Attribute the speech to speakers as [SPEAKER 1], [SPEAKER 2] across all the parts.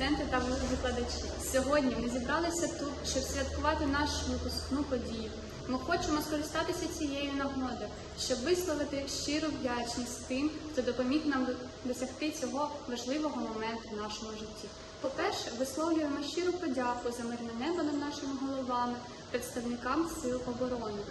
[SPEAKER 1] студенти та викладачі. Сьогодні ми зібралися тут, щоб святкувати нашу випускну подію. Ми хочемо скористатися цією нагодою, щоб висловити щиру вдячність тим, хто допоміг нам досягти цього важливого моменту в нашому житті. По-перше, висловлюємо щиру подяку за мирне небо над нашими головами, представникам сил оборони.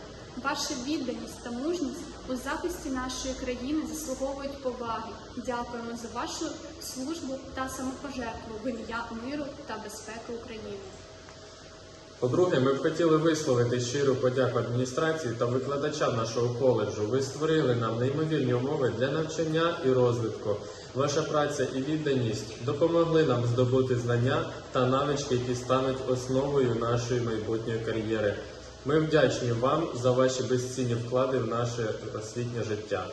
[SPEAKER 1] Ваша відданість та мужність у захисті нашої країни заслуговують поваги. Дякуємо за вашу службу та самопожертву в ім'я миру та безпеки України.
[SPEAKER 2] По-друге, ми б хотіли висловити щиру подяку адміністрації та викладачам нашого коледжу. Ви створили нам неймовірні умови для навчання і розвитку. Ваша праця і відданість допомогли нам здобути знання та навички, які стануть основою нашої майбутньої кар'єри. Ми вдячні вам за ваші безцінні вклади в наше освітнє життя.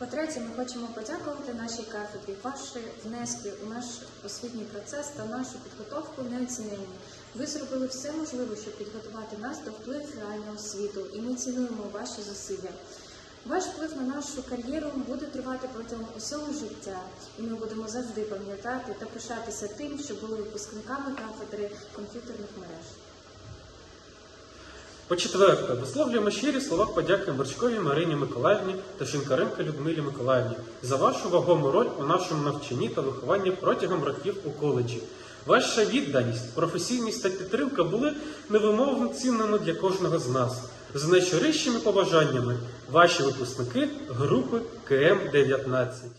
[SPEAKER 3] По-третє, ми хочемо подякувати нашій кафедрі. Ваші внески у наш освітній процес та нашу підготовку неоціненні. Ви зробили все можливе, щоб підготувати нас до впливу реального світу, і ми цінуємо ваші зусилля. Ваш вплив на нашу кар'єру буде тривати протягом усього життя, і ми будемо завжди пам'ятати та пишатися тим, що були випускниками кафедри комп'ютерних мереж.
[SPEAKER 4] По-четверте, висловлюємо щирі слова подяки Борчковій Марині Миколаївні та Шинкаренко Людмилі Миколаївні за вашу вагому роль у нашому навчанні та вихованні протягом років у коледжі. Ваша відданість, професійність та підтримка були невимовно цінними для кожного з нас. З найщирішими побажаннями ваші випускники групи КМ 19